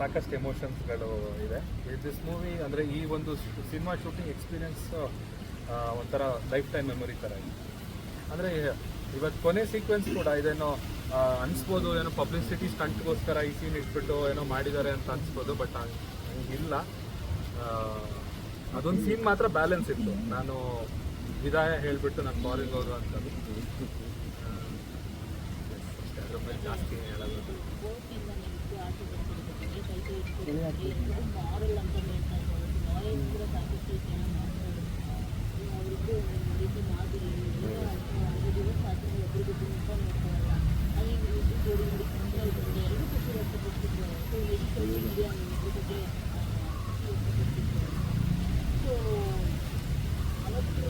ಸಾಕಷ್ಟು ಎಮೋಷನ್ಸ್ಗಳು ಇದೆ. This movie ಅಂದರೆ ಈ ಒಂದು ಸಿನಿಮಾ ಶೂಟಿಂಗ್ ಎಕ್ಸ್ಪೀರಿಯನ್ಸ್ ಒಂಥರ ಲೈಫ್ ಟೈಮ್ ಮೆಮೊರಿ ಥರ ಇದೆ. ಅಂದರೆ ಇವತ್ತು ಕೊನೆ ಸೀಕ್ವೆನ್ಸ್ ಕೂಡ ಇದೇನೋ ಅನಿಸ್ಬೋದು, ಏನೋ ಪಬ್ಲಿಸಿಟಿ ಸ್ಟಂಟ್ಗೋಸ್ಕರ ಈ ಸೀನ್ ಇಟ್ಬಿಟ್ಟು ಏನೋ ಮಾಡಿದ್ದಾರೆ ಅಂತ ಅನಿಸ್ಬೋದು ಬಟ್ ಇಲ್ಲ ಅದೊಂದು ಸೀನ್ ಮಾತ್ರ ಬ್ಯಾಲೆನ್ಸ್ ಇತ್ತು. ನಾನು ವಿದಾಯ ಹೇಳಿಬಿಟ್ಟು ನಾನು ಫಾರಿನ್ ಹೋದ್ರು ಅಂತ ಜಾಸ್ತಿ ಹೇಳೋದು.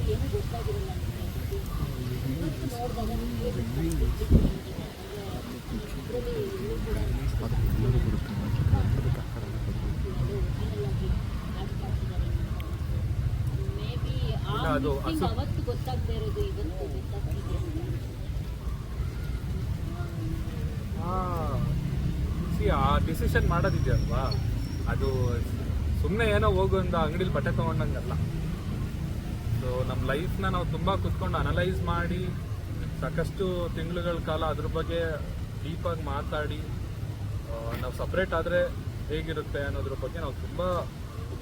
ಏನೂ ಗೊತ್ತಾಗಿರಲ್ಲ ನನಗೆ ಇವತ್ತು ನೋಡಿದಾಗ ನಿಮಗೆ ಇದರಲ್ಲಿ ಇವರು ಕೂಡ ಮೇಬಿ ಇಲ್ಲ, ಅದು ಆ ಡಿಸಿಷನ್ ಮಾಡೋದಿದೆಯಲ್ವಾ? ಅದು ಸುಮ್ಮನೆ ಏನೋ ಹೋಗು ಅಂತ ಅಂಗಡಿಲಿ ಬಟ್ಟೆ ತೊಗೊಂಡಂಗಲ್ಲ. ಸೊ ನಮ್ಮ ಲೈಫ್ನ ನಾವು ತುಂಬ ಕುತ್ಕೊಂಡು ಅನಲೈಸ್ ಮಾಡಿ ಸಾಕಷ್ಟು ತಿಂಗಳುಗಳ ಕಾಲ ಅದ್ರ ಬಗ್ಗೆ ಡೀಪಾಗಿ ಮಾತಾಡಿ ನಾವು ಸಪ್ರೇಟ್ ಆದರೆ ಹೇಗಿರುತ್ತೆ ಅನ್ನೋದ್ರ ಬಗ್ಗೆ ನಾವು ತುಂಬ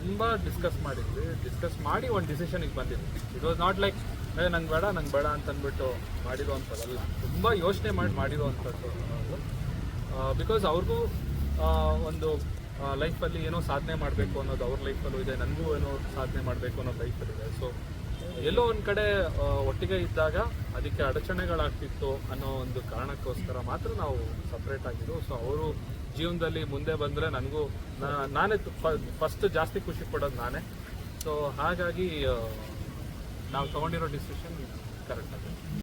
ತುಂಬ ಡಿಸ್ಕಸ್ ಮಾಡಿದ್ವಿ. ಡಿಸ್ಕಸ್ ಮಾಡಿ ಒಂದು ಡಿಸಿಷನಿಗೆ ಬಂದಿದ್ವಿ. ಇಟ್ ವಾಸ್ ನಾಟ್ ಲೈಕ್ ಏ, ನಂಗೆ ಬೇಡ ನಂಗೆ ಬೇಡ ಅಂತ ಅಂದ್ಬಿಟ್ಟು ಮಾಡಿರುವಂಥದ್ದಲ್ಲ. ತುಂಬ ಯೋಚನೆ ಮಾಡಿ ಮಾಡಿರುವಂಥದ್ದು ಬಿಕಾಸ್ ಅವ್ರಿಗೂ ಒಂದು ಲೈಫಲ್ಲಿ ಏನೋ ಸಾಧನೆ ಮಾಡಬೇಕು ಅನ್ನೋದು ಅವ್ರ ಲೈಫಲ್ಲೂ ಇದೆ, ನನಗೂ ಏನೋ ಸಾಧನೆ ಮಾಡಬೇಕು ಅನ್ನೋ ಲೈಫಲ್ಲಿದೆ ಸೊ ಎಲ್ಲೋ ಒಂದು ಕಡೆ ಒಟ್ಟಿಗೆ ಇದ್ದಾಗ ಅದಕ್ಕೆ ಅಡಚಣೆಗಳಾಗ್ತಿತ್ತು ಅನ್ನೋ ಒಂದು ಕಾರಣಕ್ಕೋಸ್ಕರ ಮಾತ್ರ ನಾವು ಸಪ್ರೇಟ್ ಆಗಿದ್ದು ಸೊ ಅವರು ಜೀವನದಲ್ಲಿ ಮುಂದೆ ಬಂದರೆ ನನಗೂ ನಾನೇ ಫಸ್ಟ್ ಜಾಸ್ತಿ ಖುಷಿ ಪಡೋದು ನಾನೇ. ಸೊ ಹಾಗಾಗಿ ನಾವು ತಗೊಂಡಿರೋ ಡಿಸಿಷನ್ ಕರೆಕ್ಟ್ ಆಗಿದೆ.